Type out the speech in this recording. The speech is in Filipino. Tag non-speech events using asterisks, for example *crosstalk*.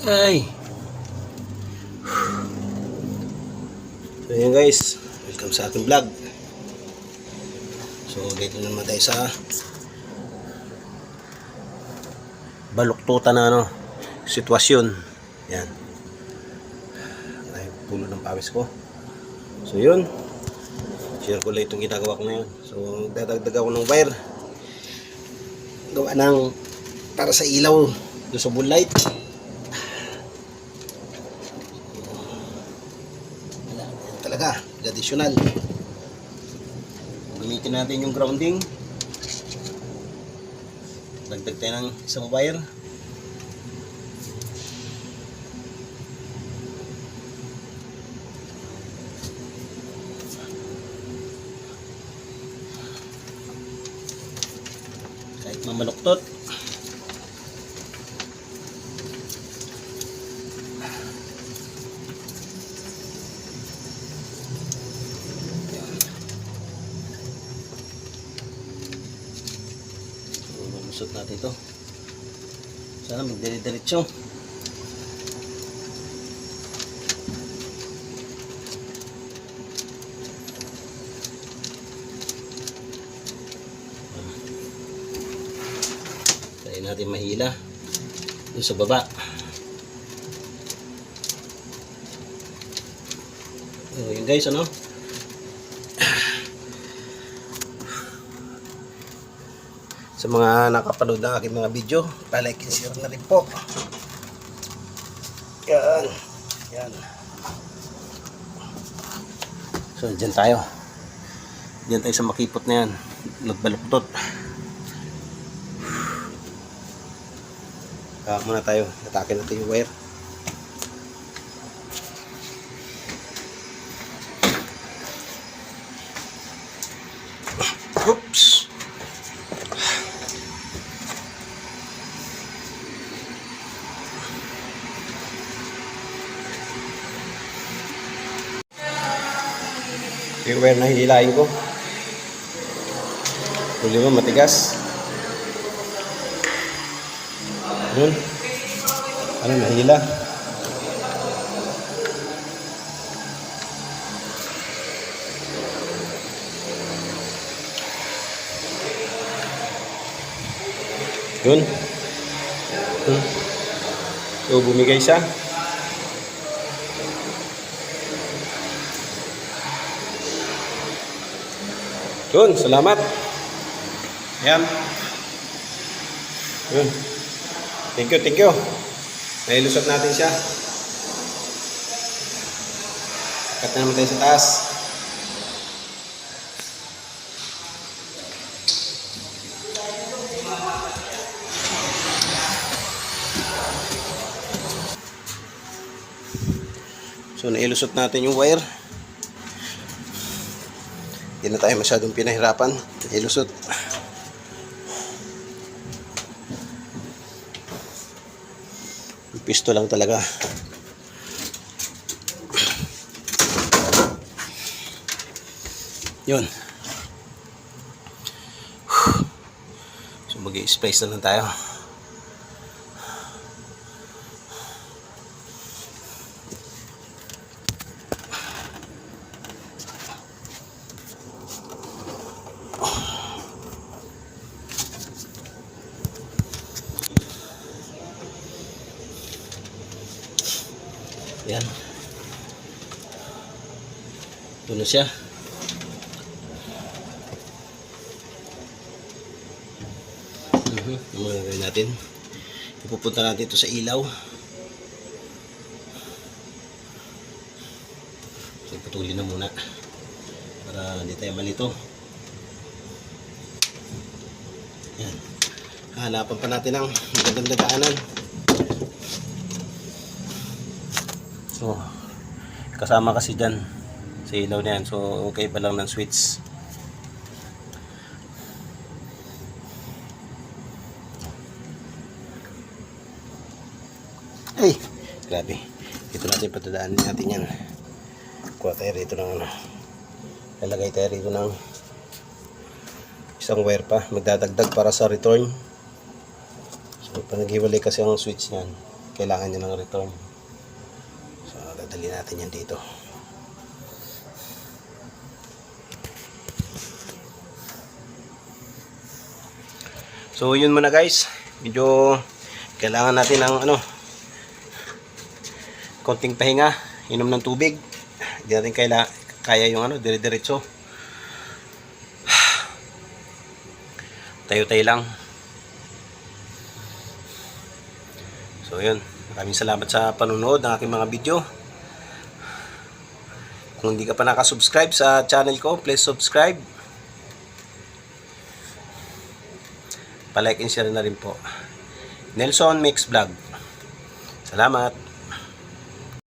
Ay. So yun guys, welcome sa ating vlog. So dito naman tayo sa baluktutan na ano, sitwasyon. Yan. Ay, pulo ng pawis ko. So yun, share ko lang itong ginagawa ko ngayon. So dadagdag ako ng wire. Gawa ng para sa ilaw doon sa light. Wala, yan talaga, additional. Gamitin natin yung grounding. Dagdag tayo ng isang wire. Kahit mamaluktot. So, malusot natin ito. Sana magdire-diretso. Try natin mahila doon sa baba. So, yun guys, ano? Sa mga nakapanood ng aking mga video, palike and share na rin po. Yan. Yan. So, dyan tayo. Dyan tayo sa makipot na yan. Nagbaluktot. Kaya muna tayo. Atake natin yung wire. Yung na hihilain ko. Mo matigas. Yun. Ano, nahila. Yun. Hmm. So, bumigay siya. Yun, salamat. Yan. Yun. Thank you, thank you. Nailusot natin siya. Cut na naman tayo sa taas. So, nailusot natin yung wire. Hindi na tayo masyadong pinahirapan. Ilusot. Pisto lang talaga. Yun. So mag-i-splice na lang tayo. Yan. Ito na siya. Mhm, Ano mga gagawin natin? Ipupunta natin ito sa ilaw. So, putulin na muna. Para hindi tayo malito. Yan. Hanapan pa natin ang magandang dagaanan. So, kasama kasi dyan sa ilaw na yan. So, okay pa lang ng switch. Ay, grabe. Ito natin patadaan natin yan. Kuha tayo rito ng ano. Lalagay tayo rito ng isang wire pa. Magdadagdag para sa return. So, panaghiwalay kasi ang switch niyan. kailangan niya ng return. Dadali natin yan dito. So, yun muna guys. Medyo kailangan natin ng ano konting pahinga, inom ng tubig. Hindi natin kaila, kaya yung ano, dire-diretso. *sighs* Tayo-tayo lang. So, yun. Maraming salamat sa panunood ng aking mga video. Kung hindi ka pa nakasubscribe sa channel ko, please subscribe. Palike and share na rin po. Nelson Mix Vlog. Salamat.